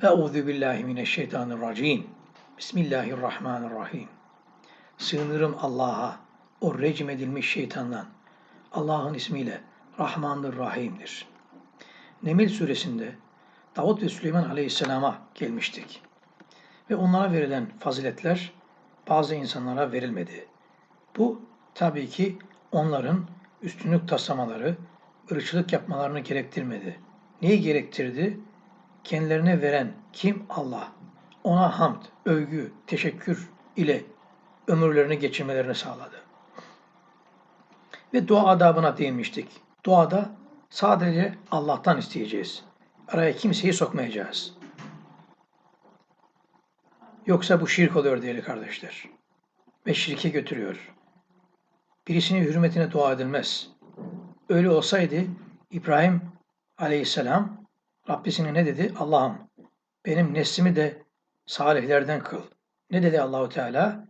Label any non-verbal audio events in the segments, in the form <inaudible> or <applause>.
Euzu billahi mineşşeytanirracim. Bismillahirrahmanirrahim. Sığınırım Allah'a, o recm edilmiş şeytandan. Allah'ın ismiyle Rahmandır, Rahim'dir. Nemil suresinde Davut ve Süleyman aleyhisselama gelmiştik. Ve onlara verilen faziletler bazı insanlara verilmedi. Bu tabii ki onların üstünlük taslamaları, ırkçılık yapmalarını gerektirmedi. Neyi gerektirdi? Kendilerine veren kim? Allah. Ona hamd, övgü, teşekkür ile ömürlerini geçirmelerini sağladı. Ve dua adabına değinmiştik. Duada sadece Allah'tan isteyeceğiz. Araya kimseyi sokmayacağız. Yoksa bu şirk oluyor değerli kardeşler. Ve şirke götürüyor. Birisinin hürmetine dua edilmez. Öyle olsaydı İbrahim aleyhisselam Rabbisine ne dedi? Allah'ım benim neslimi de salihlerden kıl. Ne dedi Allahu Teala?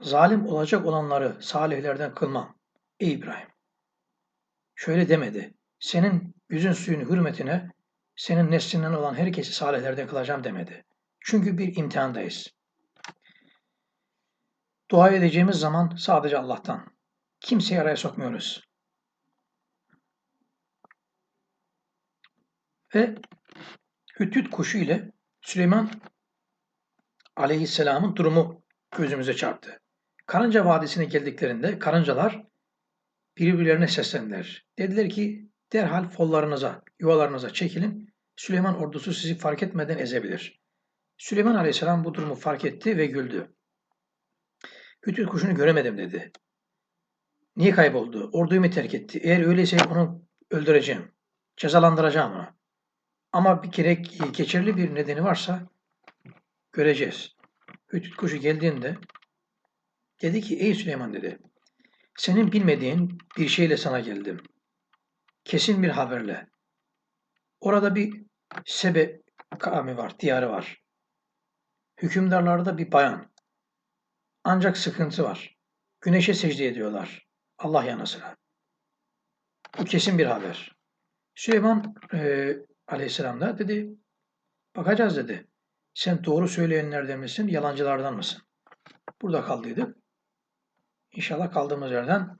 Zalim olacak olanları salihlerden kılmam. Ey İbrahim. Şöyle demedi. Senin yüzün suyun hürmetine senin neslinden olan herkesi salihlerden kılacağım demedi. Çünkü bir imtihandayız. Dua edeceğimiz zaman sadece Allah'tan. Kimseyi araya sokmuyoruz. Ve Hütüt kuşu ile Süleyman aleyhisselamın durumu gözümüze çarptı. Karınca Vadisi'ne geldiklerinde karıncalar birbirlerine seslendiler. Dediler ki derhal follarınıza, yuvalarınıza çekilin. Süleyman ordusu sizi fark etmeden ezebilir. Süleyman aleyhisselam bu durumu fark etti ve güldü. Hütüt kuşunu göremedim dedi. Niye kayboldu? Orduyu mu terk etti? Eğer öyleyse onu öldüreceğim. Cezalandıracağım onu. Ama bir kere geçerli bir nedeni varsa göreceğiz. Hütüt kuşu geldiğinde dedi ki ey Süleyman dedi senin bilmediğin bir şeyle sana geldim. Kesin bir haberle. Orada bir Sebe kavmi var, diyarı var. Hükümdarlarda bir bayan. Ancak sıkıntı var. Güneşe secde ediyorlar. Allah yanasına. Bu kesin bir haber. Süleyman e, aleyhisselam da dedi bakacağız dedi. Sen doğru söyleyenlerden misin, yalancılardan mısın? Burada kaldıydık. İnşallah kaldığımız yerden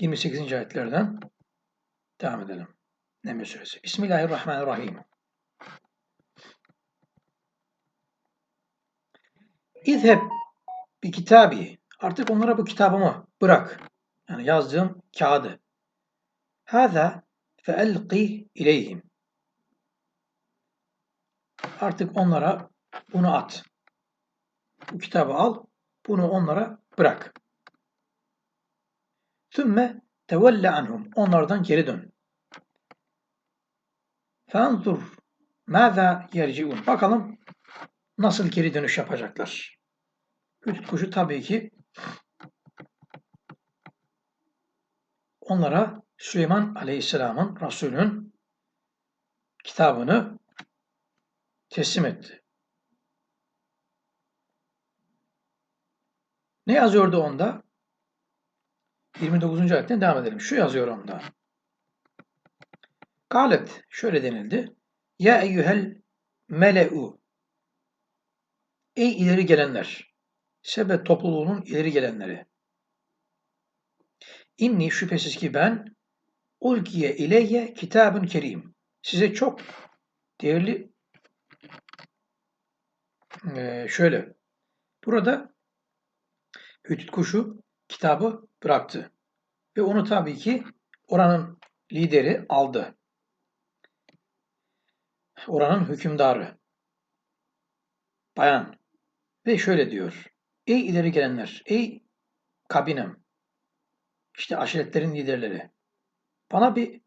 28. ayetlerden devam edelim. Neml suresi. Bismillahirrahmanirrahim. İzheb bir kitabi. Artık onlara bu kitabımı bırak. Yani yazdığım kağıdı. Hâzâ فَاَلْقِهْ اِلَيْهِمْ Artık onlara bunu at. Bu kitabı al, bunu onlara bırak. ثُمَّ تَوَلَّ anhum Onlardan geri dön. فَانْظُرْ مَاذَا يَرْجِعُونَ Bakalım nasıl geri dönüş yapacaklar. Hüdüt kuşu tabii ki onlara Süleyman Aleyhisselam'ın, Resul'ün kitabını teslim etti. Ne yazıyordu onda? 29. ayetten devam edelim. Şu yazıyor onda. Galet şöyle denildi. Ya eyyuhel mele'u Ey ileri gelenler. Sebet topluluğunun ileri gelenleri. İnni şüphesiz ki ben Ulkiye ileyye kitabın kerim. Size çok değerli e, şöyle. Burada Hütüt kuşu kitabı bıraktı. Ve onu tabii ki oranın lideri aldı. Oranın hükümdarı. Bayan. Ve şöyle diyor. Ey ileri gelenler, ey kabinem, işte aşiretlerin liderleri. Bana bir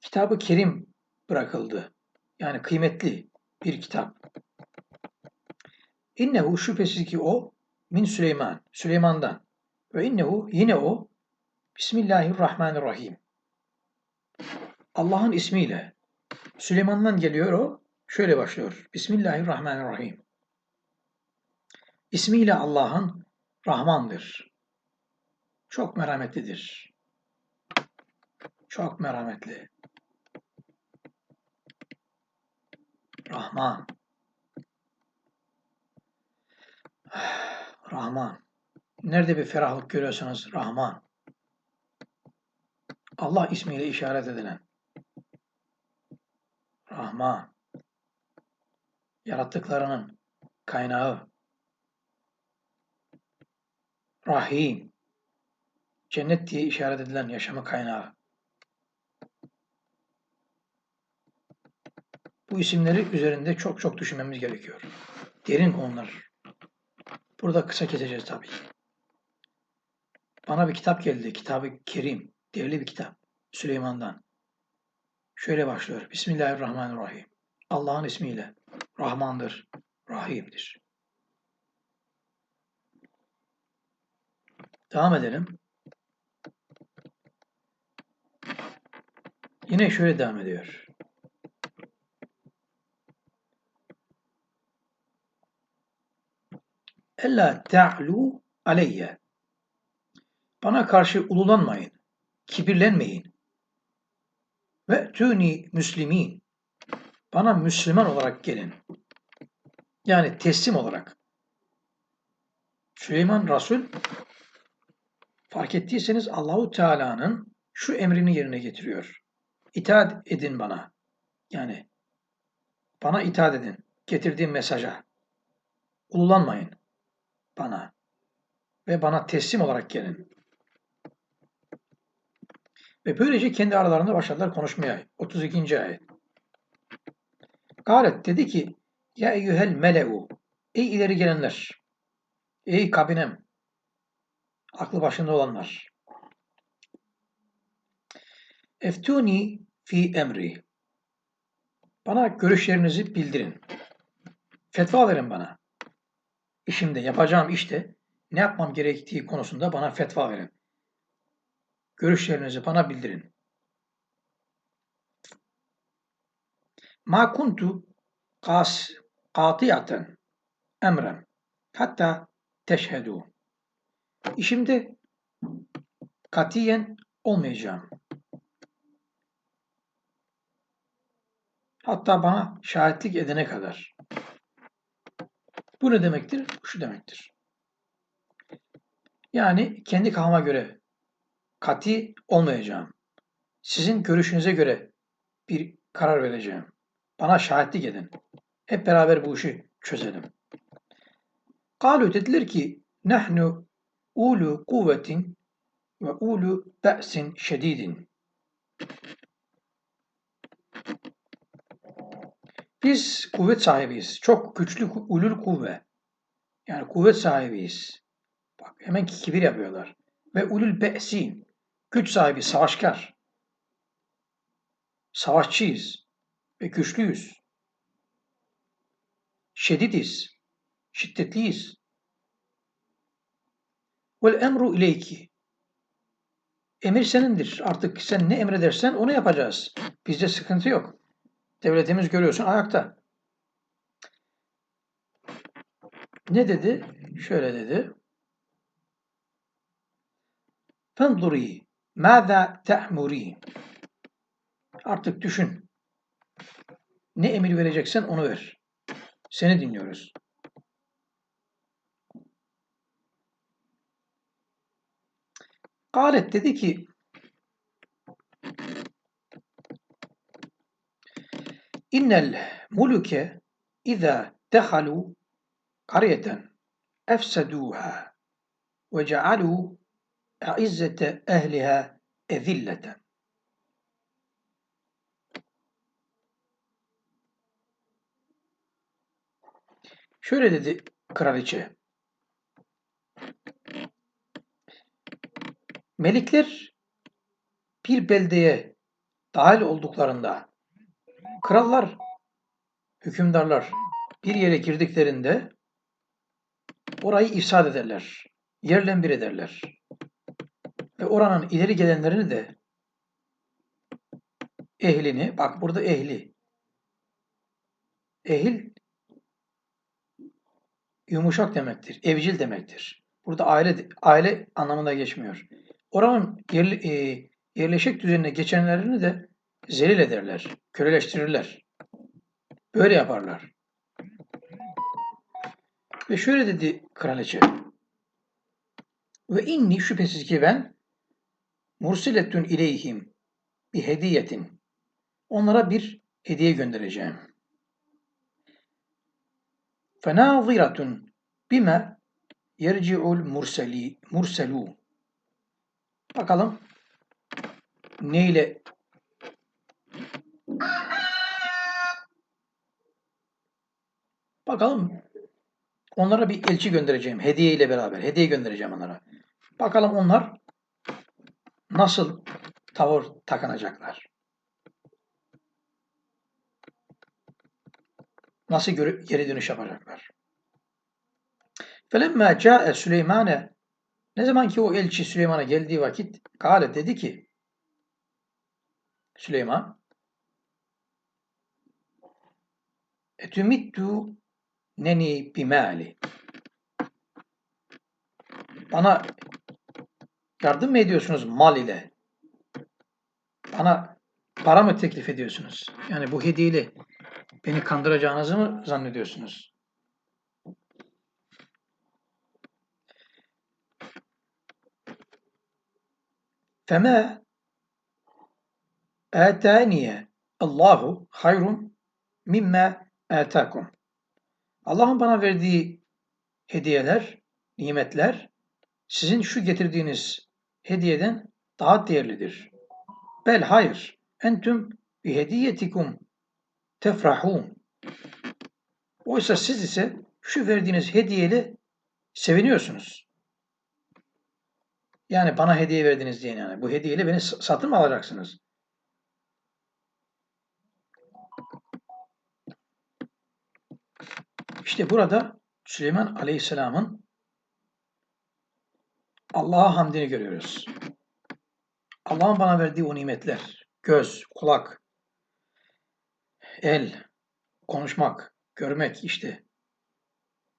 kitabı kerim bırakıldı. Yani kıymetli bir kitap. İnnehu şüphesiz ki o min Süleyman, Süleyman'dan. Ve innehu yine o Bismillahirrahmanirrahim. Allah'ın ismiyle. Süleyman'dan geliyor o. Şöyle başlıyor. Bismillahirrahmanirrahim. İsmiyle Allah'ın Rahmandır. Çok merhametlidir. Çok merhametli. Rahman. <sighs> Rahman. Nerede bir ferahlık görüyorsanız Rahman. Allah ismiyle işaret edilen. Rahman. Yarattıklarının kaynağı. Rahim. Cennet diye işaret edilen yaşamı kaynağı. Bu isimleri üzerinde çok çok düşünmemiz gerekiyor. Derin konular. Burada kısa keseceğiz tabii. Bana bir kitap geldi. Kitabı Kerim. Değerli bir kitap. Süleyman'dan. Şöyle başlıyor. Bismillahirrahmanirrahim. Allah'ın ismiyle. Rahmandır. Rahim'dir. Devam edelim. Yine şöyle devam ediyor. Ella ta'lu aleyye. Bana karşı ululanmayın, kibirlenmeyin. Ve tüni müslimin. Bana Müslüman olarak gelin. Yani teslim olarak. Süleyman Resul fark ettiyseniz Allahu Teala'nın şu emrini yerine getiriyor. İtaat edin bana. Yani bana itaat edin. Getirdiğim mesaja. Ululanmayın bana. Ve bana teslim olarak gelin. Ve böylece kendi aralarında başladılar konuşmaya. 32. ayet. Galet dedi ki Ya eyyühel mele'u Ey ileri gelenler. Ey kabinem. Aklı başında olanlar. Eftuni fi emri. Bana görüşlerinizi bildirin. Fetva verin bana. İşimde, yapacağım işte ne yapmam gerektiği konusunda bana fetva verin. Görüşlerinizi bana bildirin. Ma kuntu kas katiyaten emrem hatta teşhedû. İşimde katiyen olmayacağım. Hatta bana şahitlik edene kadar. Bu ne demektir? Şu demektir. Yani kendi kafama göre kati olmayacağım. Sizin görüşünüze göre bir karar vereceğim. Bana şahitlik edin. Hep beraber bu işi çözelim. Kalu dediler ki nahnu ulu kuvvetin ve ulu be'sin şedidin. Biz kuvvet sahibiyiz. Çok güçlü ulul kuvve. Yani kuvvet sahibiyiz. Bak hemen kibir yapıyorlar. Ve ulul be'sin. Güç sahibi, savaşkar. Savaşçıyız ve güçlüyüz. Şedidiz. Şiddetliyiz. Vel emru ileyki. Emir senindir. Artık sen ne emredersen onu yapacağız. Bizde sıkıntı yok. Devletimiz görüyorsun ayakta. Ne dedi? Şöyle dedi. Fenduri mâzâ te'murî. Artık düşün. Ne emir vereceksen onu ver. Seni dinliyoruz. Galet dedi ki İnnel muluke izâ dehalu kariyeten efsedûhâ ve cealû e'izzete ehliha ezilleten. Şöyle dedi kraliçe. Melikler bir beldeye dahil olduklarında krallar, hükümdarlar bir yere girdiklerinde orayı ifsad ederler. Yerle bir ederler. Ve oranın ileri gelenlerini de ehlini, bak burada ehli. Ehil yumuşak demektir, evcil demektir. Burada aile aile anlamında geçmiyor. Oranın yerli, e, yerleşik düzenine geçenlerini de zelil ederler, köleleştirirler. Böyle yaparlar. Ve şöyle dedi kraliçe. Ve inni şüphesiz ki ben mursiletun ileyhim bir hediyetin. Onlara bir hediye göndereceğim. Fenaziratun bime yerci'ul murseli murselu. Bakalım neyle Bakalım onlara bir elçi göndereceğim. Hediye ile beraber. Hediye göndereceğim onlara. Bakalım onlar nasıl tavır takınacaklar. Nasıl geri, dönüş yapacaklar. Felemma ca'e Süleymane ne zaman ki o elçi Süleyman'a geldiği vakit Kale dedi ki Süleyman etümittu neni bimali bana yardım mı ediyorsunuz mal ile? Bana para mı teklif ediyorsunuz? Yani bu hediyeyle beni kandıracağınızı mı zannediyorsunuz? Feme etaniye Allahu hayrun mimme etakum. Allah'ın bana verdiği hediyeler, nimetler sizin şu getirdiğiniz hediyeden daha değerlidir. Bel hayır. Entüm bi hediyetikum tefrahun. Oysa siz ise şu verdiğiniz hediyeyle seviniyorsunuz. Yani bana hediye verdiniz diye yani. Bu hediyeyle beni satın mı alacaksınız? İşte burada Süleyman Aleyhisselam'ın Allah'a hamdini görüyoruz. Allah'ın bana verdiği o nimetler, göz, kulak, el, konuşmak, görmek işte.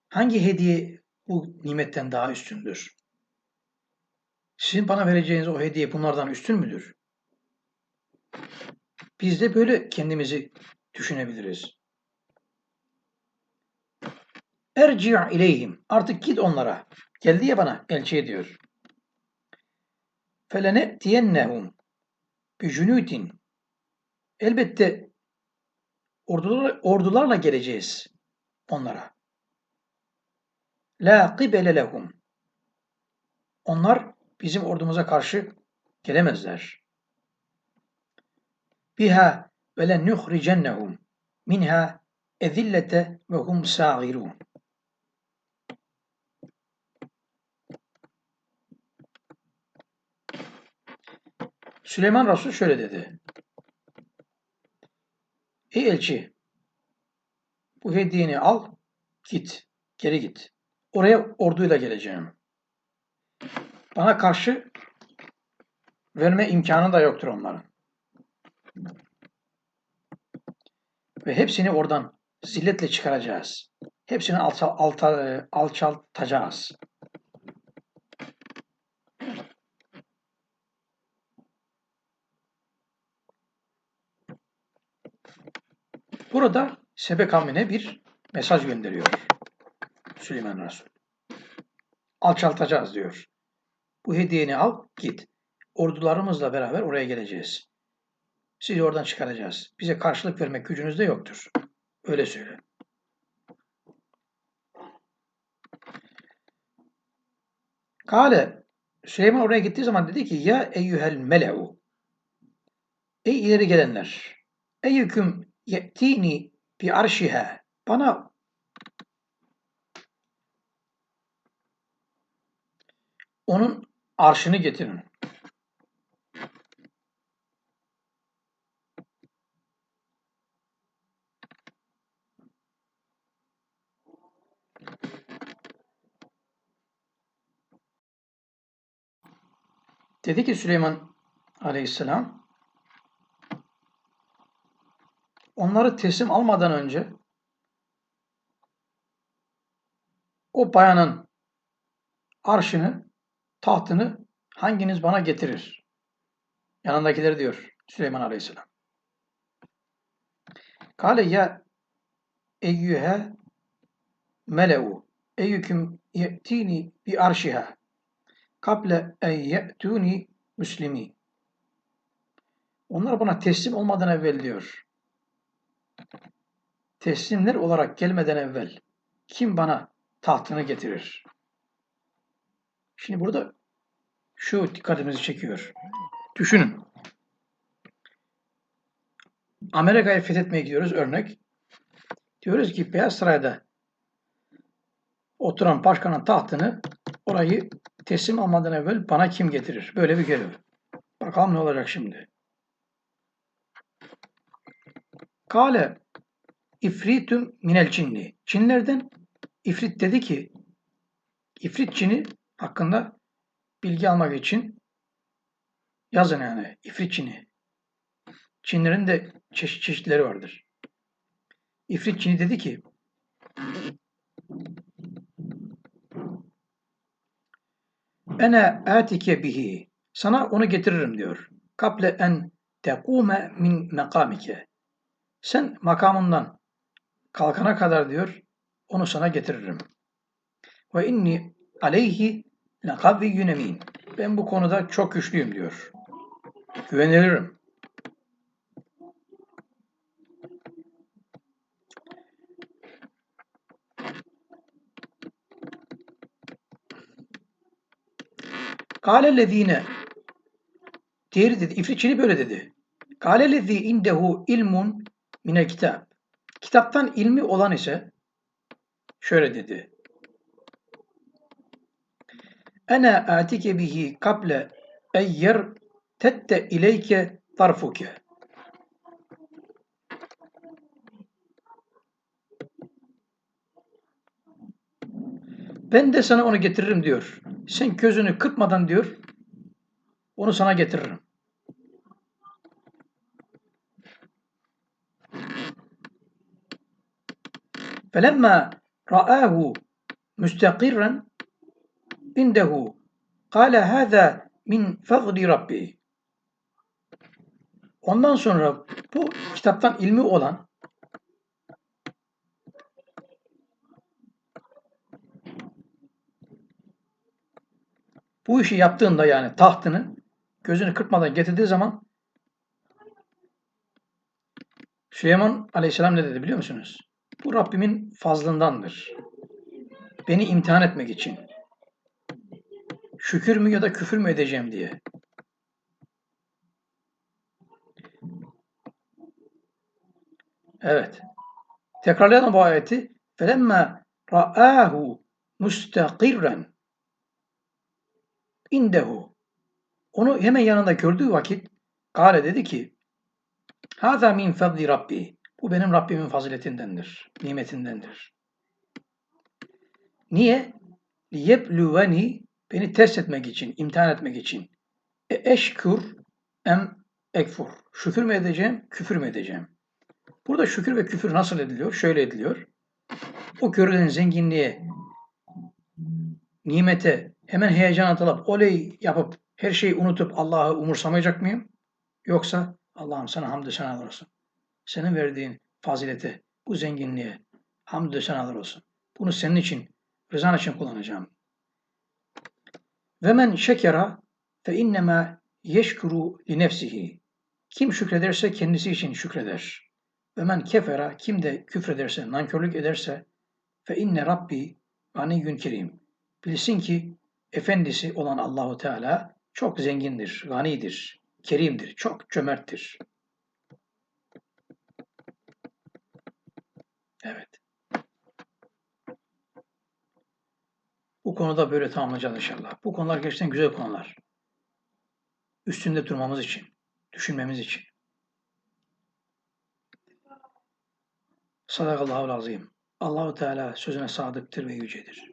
Hangi hediye bu nimetten daha üstündür? Sizin bana vereceğiniz o hediye bunlardan üstün müdür? Biz de böyle kendimizi düşünebiliriz. Erci' ileyhim. Artık git onlara. Geldi ya bana elçi ediyor. Felenetiyennehum bi cunutin. Elbette ordular, ordularla geleceğiz onlara. La qibele lehum. Onlar bizim ordumuza karşı gelemezler. Biha ve len nuhricennehum minha ezillete ve hum sağirun. Süleyman Resul şöyle dedi. Ey elçi, bu hediyeni al, git, geri git. Oraya orduyla geleceğim. Bana karşı verme imkanı da yoktur onların. Ve hepsini oradan zilletle çıkaracağız. Hepsini alça, alta, alçaltacağız. Burada Sebe kavmine bir mesaj gönderiyor Süleyman Resul. Alçaltacağız diyor. Bu hediyeni al git. Ordularımızla beraber oraya geleceğiz. Sizi oradan çıkaracağız. Bize karşılık vermek gücünüz de yoktur. Öyle söyle. Kale Süleyman oraya gittiği zaman dedi ki ya eyyuhel mele'u Ey ileri gelenler eyyüküm ye'tini bi arşiha bana onun arşını getirin. Dedi ki Süleyman aleyhisselam onları teslim almadan önce o bayanın arşını, tahtını hanginiz bana getirir? Yanındakileri diyor Süleyman Aleyhisselam. Kale ya eyyühe mele'u eyyüküm ye'tini bi arşiha kable en ye'tuni müslimi. Onlar bana teslim olmadan evvel diyor. Teslimler olarak gelmeden evvel kim bana tahtını getirir? Şimdi burada şu dikkatimizi çekiyor. Düşünün. Amerika'yı fethetmeye gidiyoruz örnek. Diyoruz ki Beyaz Saray'da oturan başkanın tahtını orayı teslim almadan evvel bana kim getirir? Böyle bir görev. Bakalım ne olacak şimdi. Kale ifritüm minel cinni. Cinlerden ifrit dedi ki ifrit cini hakkında bilgi almak için yazın yani ifrit cini. Çinlerin de çeşit çeşitleri vardır. İfrit Çin'i dedi ki Ene atike bihi sana onu getiririm diyor. Kable en tekume min mekamike sen makamından kalkana kadar diyor onu sana getiririm. Ve inni aleyhi lekaviyyün emin. Ben bu konuda çok güçlüyüm diyor. Güvenilirim. Kâlellezîne Diğeri dedi, İfritçini böyle dedi. Kâlellezî indehu ilmun minel kitap. Kitaptan ilmi olan ise şöyle dedi. Ene atike bihi kable eyyer tette ileyke tarfuke. Ben de sana onu getiririm diyor. Sen gözünü kırpmadan diyor, onu sana getiririm. فلما رآه مستقرا عنده قال هذا min fadli rabbi. Ondan sonra bu kitaptan ilmi olan bu işi yaptığında yani tahtını gözünü kırpmadan getirdiği zaman Süleyman Aleyhisselam ne dedi biliyor musunuz? Bu Rabbimin fazlındandır. Beni imtihan etmek için. Şükür mü ya da küfür mü edeceğim diye. Evet. Tekrarlayalım bu ayeti. فَلَمَّا رَآهُ مُسْتَقِرًا indehu. Onu hemen yanında gördüğü vakit Kale dedi ki Hâzâ min fadli Rabbi. Bu benim Rabbimin faziletindendir, nimetindendir. Niye? Liyebluveni beni test etmek için, imtihan etmek için. E eşkur em ekfur. Şükür mü edeceğim, küfür mü edeceğim? Burada şükür ve küfür nasıl ediliyor? Şöyle ediliyor. O görülen zenginliğe, nimete hemen heyecan atılıp oley yapıp her şeyi unutup Allah'ı umursamayacak mıyım? Yoksa Allah'ım sana hamdü senalar olsun. Senin verdiğin fazilete, bu zenginliğe hamdü senalar olsun. Bunu senin için, rızan için kullanacağım. Ve men şekera fe innema yeşkuru li nefsihi. Kim şükrederse kendisi için şükreder. Ve men kefera kim de küfrederse, nankörlük ederse fe inne rabbi ganiyyün kerim. Bilsin ki efendisi olan Allahu Teala çok zengindir, ganidir, kerimdir, çok cömerttir. Evet. Bu konuda böyle tamamlayacağız inşallah. Bu konular gerçekten güzel konular. Üstünde durmamız için, düşünmemiz için. Sadakallahu azim. Allahu Teala sözüne sadıktır ve yücedir.